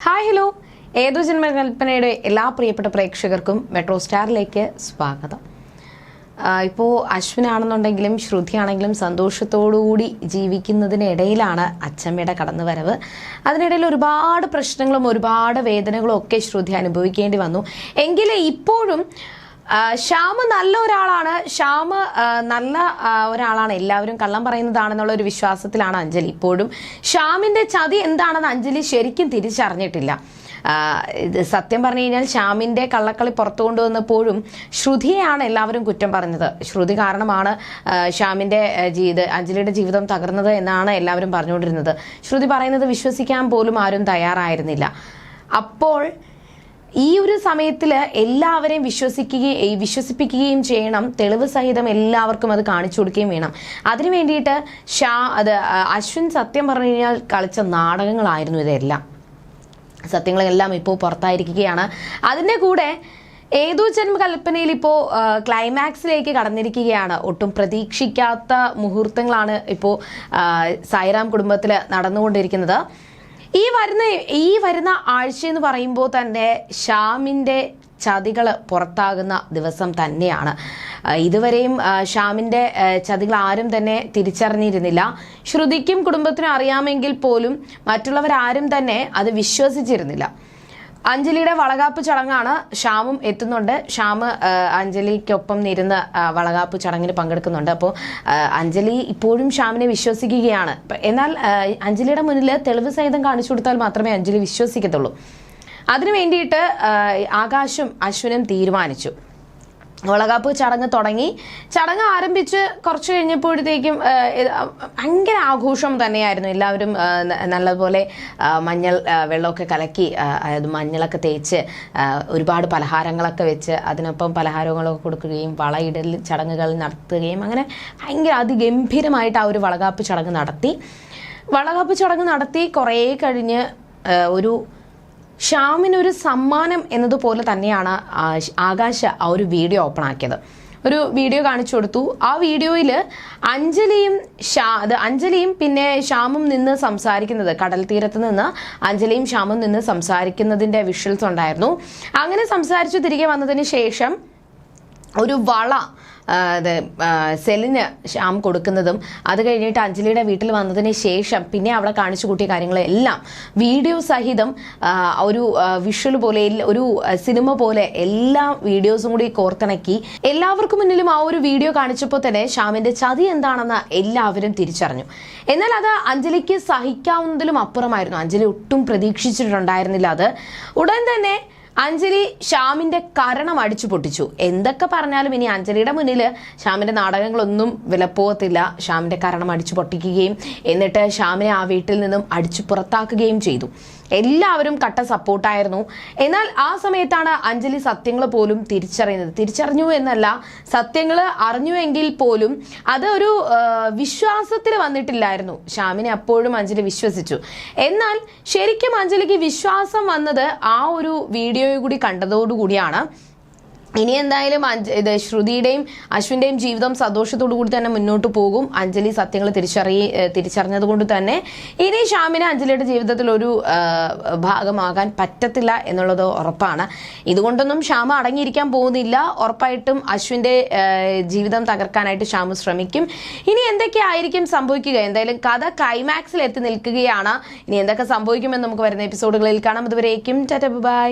Hi hello ഏതു ജന്മകൽപ്പനയുടെ എല്ലാ പ്രിയപ്പെട്ട പ്രേക്ഷകർക്കും മെട്രോ സ്റ്റാറിലേക്ക് സ്വാഗതം. ഇപ്പോൾ അശ്വിനാണെന്നുണ്ടെങ്കിലും ശ്രുതിയാണെങ്കിലും സന്തോഷത്തോടുകൂടി ജീവിക്കുന്നതിനിടയിലാണ് അച്ചമ്മയുടെ കടന്നുവരവ്. അതിനിടയിൽ ഒരുപാട് പ്രശ്നങ്ങളും ഒരുപാട് വേദനകളും ഒക്കെ ശ്രുതി അനുഭവിക്കേണ്ടി വന്നു. എങ്കിലും ഇപ്പോഴും ശ്യാമ് നല്ല ഒരാളാണ്. ശ്യാമ് നല്ല ഒരാളാണ്. എല്ലാവരും കള്ളം പറയുന്നതാണെന്നുള്ള ഒരു വിശ്വാസത്തിലാണ് അഞ്ജലി ഇപ്പോഴും. ശ്യാമിന്റെ ചതി എന്താണെന്ന് അഞ്ജലി ശരിക്കും തിരിച്ചറിഞ്ഞിട്ടില്ല. ഇത് സത്യം പറഞ്ഞു കഴിഞ്ഞാൽ ശ്യാമിന്റെ കള്ളക്കളി പുറത്തു കൊണ്ടുവന്നപ്പോഴും ശ്രുതിയെയാണ് എല്ലാവരും കുറ്റം പറഞ്ഞത്. ശ്രുതി കാരണമാണ് ശ്യാമിന്റെ ജീവിത അഞ്ജലിയുടെ ജീവിതം തകർന്നത് എന്നാണ് എല്ലാവരും പറഞ്ഞുകൊണ്ടിരുന്നത്. ശ്രുതി പറയുന്നത് വിശ്വസിക്കാൻ പോലും ആരും തയ്യാറായിരുന്നില്ല. അപ്പോൾ ഈ ഒരു സമയത്തിൽ എല്ലാവരെയും വിശ്വസിക്കുകയും വിശ്വസിപ്പിക്കുകയും ചെയ്യണം. തെളിവ് സഹിതം എല്ലാവർക്കും അത് കാണിച്ചു കൊടുക്കുകയും വേണം. അതിനു വേണ്ടിയിട്ട് ഷാ അത് അശ്വിൻ സത്യം പറഞ്ഞു കഴിഞ്ഞാൽ കളിച്ച നാടകങ്ങളായിരുന്നു ഇതെല്ലാം. സത്യങ്ങളെല്ലാം ഇപ്പോൾ പുറത്തായിരിക്കുകയാണ്. അതിന്റെ കൂടെ ഏതോ ജന്മകൽപ്പനയിൽ ഇപ്പോൾ ക്ലൈമാക്സിലേക്ക് കടന്നിരിക്കുകയാണ്. ഒട്ടും പ്രതീക്ഷിക്കാത്ത മുഹൂർത്തങ്ങളാണ് ഇപ്പോൾ സായിറാം കുടുംബത്തിൽ നടന്നുകൊണ്ടിരിക്കുന്നത്. ഈ വരുന്ന ഈ വരുന്ന ആഴ്ച എന്ന് പറയുമ്പോൾ തന്നെ ഷാമിന്റെ ചതികൾ പുറത്താകുന്ന ദിവസം തന്നെയാണ്. ഇതുവരെയും ഷാമിന്റെ ചതികൾ ആരും തന്നെ തിരിച്ചറിഞ്ഞിരുന്നില്ല. ശ്രുതിക്കും കുടുംബത്തിനും അറിയാമെങ്കിൽ പോലും മറ്റുള്ളവരാരും തന്നെ അത് വിശ്വസിച്ചിരുന്നില്ല. അഞ്ജലിയുടെ വളകാപ്പ് ചടങ്ങാണ് ശ്യാമും എത്തുന്നുണ്ട്. ശ്യാം അഞ്ജലിക്കൊപ്പം ഇരുന്ന് ആ, വളകാപ്പ് ചടങ്ങിന് പങ്കെടുക്കുന്നുണ്ട്. അപ്പോൾ അഞ്ജലി ഇപ്പോഴും ശ്യാമിനെ വിശ്വസിക്കുകയാണ്. എന്നാൽ അഞ്ജലിയുടെ മുന്നിൽ തെളിവ് സഹിതം കാണിച്ചു കൊടുത്താൽ മാത്രമേ അഞ്ജലി വിശ്വസിക്കത്തുള്ളൂ. അതിനു വേണ്ടിയിട്ട് ആകാശും അശ്വിനും തീരുമാനിച്ചു. വളകാപ്പ് ചടങ്ങ് തുടങ്ങി. ചടങ്ങ് ആരംഭിച്ച് കുറച്ച് കഴിഞ്ഞപ്പോഴത്തേക്കും ഭയങ്കര ആഘോഷം തന്നെയായിരുന്നു. എല്ലാവരും നല്ലപോലെ മഞ്ഞൾ വെള്ളമൊക്കെ കലക്കി അതായത് മഞ്ഞളൊക്കെ തേച്ച് ഒരുപാട് പലഹാരങ്ങളൊക്കെ വെച്ച് അതിനൊപ്പം പലഹാരങ്ങളൊക്കെ കൊടുക്കുകയും വളയിടൽ ചടങ്ങുകൾ നടത്തുകയും അങ്ങനെ ഭയങ്കര അതിഗംഭീരമായിട്ട് ആ ഒരു വളകാപ്പ് ചടങ്ങ് നടത്തി. വളകാപ്പ് ചടങ്ങ് നടത്തി കുറേ കഴിഞ്ഞ് ഒരു ഷ്യാമിനൊരു സമ്മാനം എന്നതുപോലെ തന്നെയാണ് ആകാശ് ആ ഒരു വീഡിയോ ഓപ്പൺ ആക്കിയത്. ഒരു വീഡിയോ കാണിച്ചു കൊടുത്തു. ആ വീഡിയോയിൽ അഞ്ജലിയും ഷാ അഞ്ജലിയും പിന്നെ ശ്യാമും നിന്ന് സംസാരിക്കുന്നത് കടൽ തീരത്ത് നിന്ന് അഞ്ജലിയും ശ്യാമും നിന്ന് സംസാരിക്കുന്നതിന്റെ വിഷ്വൽസ് ഉണ്ടായിരുന്നു. അങ്ങനെ സംസാരിച്ചു തിരികെ വന്നതിന് ശേഷം ഒരു വള അത് സെലിന് ശ്യാം കൊടുക്കുന്നതും അത് കഴിഞ്ഞിട്ട് അഞ്ജലിയുടെ വീട്ടിൽ വന്നതിന് ശേഷം പിന്നെ അവളെ കാണിച്ചു കൂട്ടിയ കാര്യങ്ങളെല്ലാം വീഡിയോ സഹിതം ഒരു വിഷ്വൽ പോലെ ഒരു സിനിമ പോലെ എല്ലാ വീഡിയോസും കൂടി കോർത്തിണക്കി എല്ലാവർക്കും മുന്നിലും ആ ഒരു വീഡിയോ കാണിച്ചപ്പോൾ തന്നെ ശ്യാമിന്റെ ചതി എന്താണെന്ന് എല്ലാവരും തിരിച്ചറിഞ്ഞു. എന്നാൽ അത് അഞ്ജലിക്ക് സഹിക്കാവുന്നതിലും അപ്പുറമായിരുന്നു. അഞ്ജലി ഒട്ടും പ്രതീക്ഷിച്ചിട്ടുണ്ടായിരുന്നില്ല അത്. ഉടൻ തന്നെ അഞ്ജലി ശ്യാമിന്റെ കരണം അടിച്ചു പൊട്ടിച്ചു. എന്തൊക്കെ പറഞ്ഞാലും ഇനി അഞ്ജലിയുടെ മുന്നിൽ ശ്യാമിന്റെ നാടകങ്ങളൊന്നും വിലപ്പോകത്തില്ല ശ്യാമിന്റെ കരണം അടിച്ചു പൊട്ടിക്കുകയും എന്നിട്ട് ശ്യാമിനെ ആ വീട്ടിൽ നിന്നും അടിച്ചു പുറത്താക്കുകയും ചെയ്തു. എല്ലാവരും കട്ട സപ്പോർട്ടായിരുന്നു. എന്നാൽ ആ സമയത്താണ് അഞ്ജലി സത്യങ്ങൾ പോലും തിരിച്ചറിയുന്നത്. തിരിച്ചറിഞ്ഞു എന്നല്ല സത്യങ്ങൾ അറിഞ്ഞുവെങ്കിൽ പോലും അത് ഒരു വിശ്വാസത്തിൽ വന്നിട്ടില്ലായിരുന്നു. ശ്യാമിനെ അപ്പോഴും അഞ്ജലി വിശ്വസിച്ചു. എന്നാൽ ശരിക്കും അഞ്ജലിക്ക് വിശ്വാസം വന്നത് ആ ഒരു വീഡിയോ കൂടി കണ്ടതോടുകൂടിയാണ്. ഇനി എന്തായാലും ഇത് ശ്രുതിയുടെയും അശ്വിന്റെയും ജീവിതം സന്തോഷത്തോടു കൂടി തന്നെ മുന്നോട്ട് പോകും. അഞ്ജലി സത്യങ്ങൾ തിരിച്ചറിയ തിരിച്ചറിഞ്ഞത് കൊണ്ട് തന്നെ ഇനി ഷാമിന് അഞ്ജലിയുടെ ജീവിതത്തിൽ ഒരു ഭാഗമാകാൻ പറ്റത്തില്ല എന്നുള്ളത് ഉറപ്പാണ്. ഇതുകൊണ്ടൊന്നും ഷ്യാമ അടങ്ങിയിരിക്കാൻ പോകുന്നില്ല. ഉറപ്പായിട്ടും അശ്വിന്റെ ജീവിതം തകർക്കാനായിട്ട് ഷ്യാമ ശ്രമിക്കും. ഇനി എന്തൊക്കെയായിരിക്കും സംഭവിക്കുക? എന്തായാലും കഥ ക്ലൈമാക്സിൽ എത്തി നിൽക്കുകയാണ്. ഇനി എന്തൊക്കെ സംഭവിക്കുമെന്ന് നമുക്ക് വരുന്ന എപ്പിസോഡുകളിൽ കാണാം. അതുവരേക്കും ടാറ്റ ബൈ.